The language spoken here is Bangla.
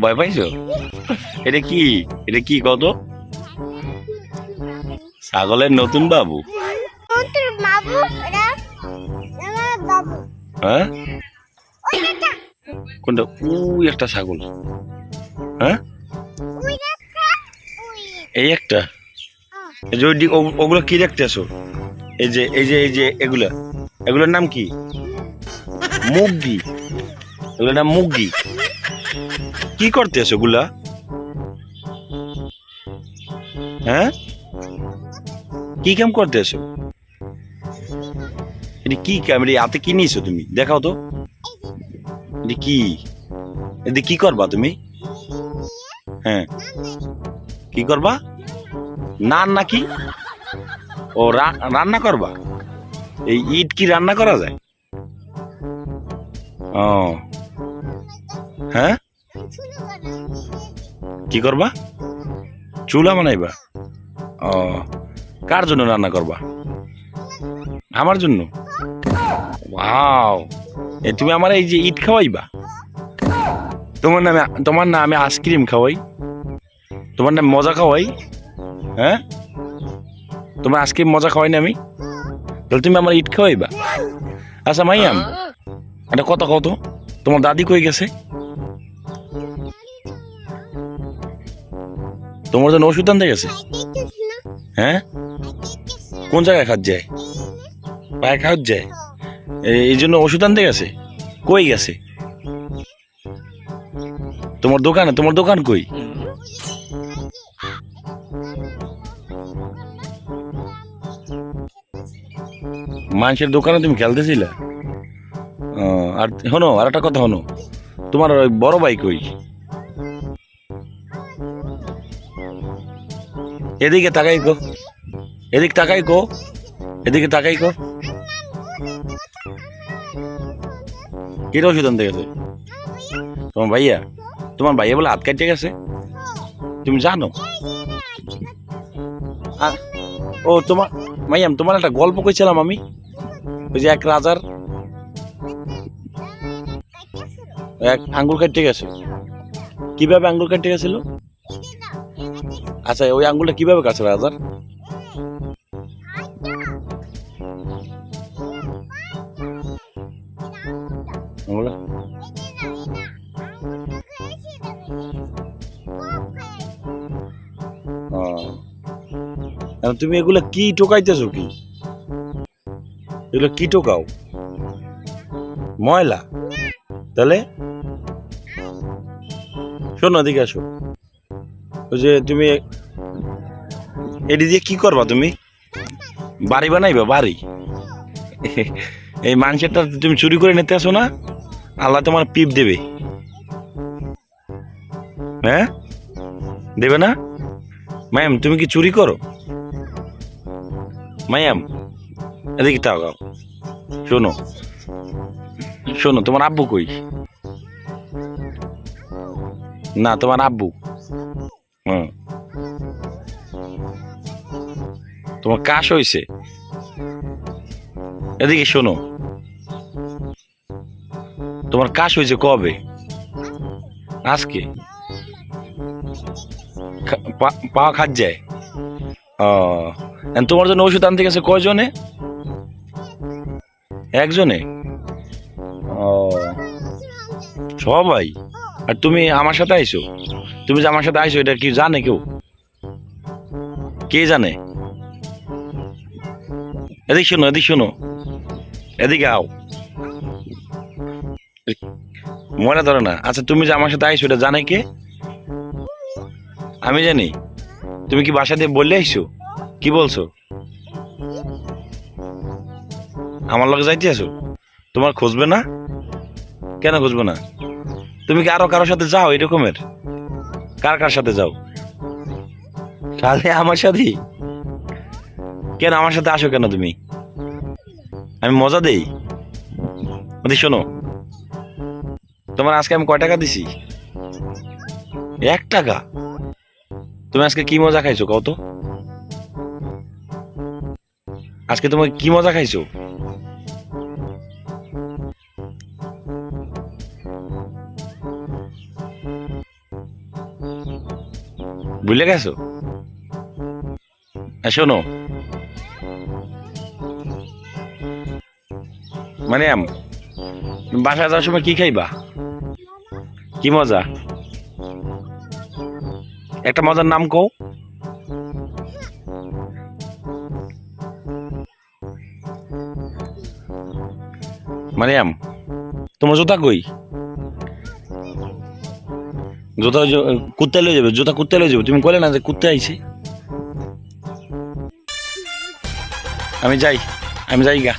ভয় পাইছো? এটা কি? এটা কি কত? ছাগলের নতুন বাবু। হ্যাঁ? কোনটা? উই একটা ছাগল। হ্যাঁ? এই একটা? এই যে ওই- ও- ওগুলো কি দেখতে আসো এই যে এই যে এই যে এগুলা। এগুলোর নাম কি? মুগি এগুলোর নাম মুগি কি করতে আসো ওগুলা হ্যাঁ? কি কাম করতে আসো এটা কি কাম? এটা হাতে কি নিয়েছো তুমি? দেখাও তো। এটা কি? এটা কি করবা তুমি? হ্যাঁ। কি করবা? নান নাকি? ও রান্না করবা? এই ইট কি রান্না করা যায়? ও। হ্যাঁ? কি করবা? চুলা বানাইবা? ও, কার জন্য রান্না করবা? আমার জন্য? তুমি আমার এই যে ইট খাওয়াইবা? তোমার নামে, তোমার না আমি আইসক্রিম খাওয়াই? তোমার নামে মজা খাওয়াই? হ্যাঁ? তোমার আইসক্রিম মজা খাওয়াই না আমি? তাহলে তুমি আমার ইট খাওয়াইবা? আচ্ছা মাইয়াম এটা কত কত তোমার দাদি কই গেছে? তোমার জন্য ওষুধ আনতে গেছে? হ্যাঁ? কোন জায়গায় খাত যায়? পায়ে খাওয়ার যায়? এই জন্য ওষুধ আনতে গেছে? কই গেছে? তোমার দোকানে, তোমার দোকান কই? মানুষের দোকানে তুমি খেলতেছিলে আর শোনো, আর একটা কথা শোনো। তোমার ওই বড় ভাই কই? এদিকে তাকাই কো। এদিক তাকাই কো। এদিকে তাকাই কো। কিরা ওষুধ আনতে গেছে তোমার ভাইয়া? তোমার ভাইয়া বলে হাত কাটতে গেছে? তুমি জানো? ও তোমার মাইয়াম, তোমার একটা গল্প কইছিলাম আমি। ওই যে এক রাজার এক আঙ্গুল কাটতে গেছে। কীভাবে আঙ্গুল কাটতে গেছিল? আচ্ছা ওই আঙ্গুলটা কীভাবে কাটছে রাজার তুমি এগুলো কি টোকাইতেছো কি? এগুলো কি টোকাও? ময়লা? তাহলে? শোনো, এদিকে আসো। ওই যে তুমি এটি দিয়ে কি করবা তুমি? বাড়ি বানাইবা, বাড়ি? এই মানুষেরটা তুমি চুরি করে নিতে আসো না, আল্লাহ তোমার পিপ দেবে। হ্যাঁ? দেবে না? ম্যাম, তুমি কি চুরি করো? ম্যাম, এদিকে তাকাও। শোনো শোনো, তোমার আব্বু কই? না, তোমার আব্বু। হুম। তোমার কাশ হয়েছে এদিকে শোনো। তোমার কাশ হয়েছে কবে? আজকে? পা- খাত যায়। ও তোমার জন্য ওষুধ আনতে গেছে কয়জনে? একজনে? ও, সবাই? আর তুমি আমার সাথে আইছো? তুমি যে আমার সাথে আইছো, এটা কি জানে কেউ? কে জানে? এদিক শোনো এদিক শোনো। এদিকে আও। মনে ধরে না। আচ্ছা তুমি যে আমার সাথে আইছো, এটা জানে কে? আমি জানি। তুমি কি বাসা দিয়ে বললে আইছো? কি বলছো? আমার লগে যাইতে আছো? তোমার খুঁজবে না? কেন খুঁজবে না? তুমি কি আরও কারোর সাথে যাও এরকমের? কার কার সাথে যাও? খালি আমার সাথে কেন আমার সাথে আসো কেন তুমি? আমি মজা দেই। শোনো। তোমার আজকে আমি কয় টাকা দিছি? এক টাকা। তুমি আজকে কি মজা খাইছো কত আজকে তুমি কি মজা খাইছো? ভুলে গেছো? শোনো। মানে আম বাসায় যাওয়ার সময় কি খাইবা? কি মজা? একটা মজার নাম কও। মারিয়াম তোমার জুতা কই? জুতা কুত্তে লয়ে যাবে, জুতা কুত্তে লয়ে যাবে। তুমি কইলে না যে কুত্তে আইছে। আমি যাই আমি যাই গা।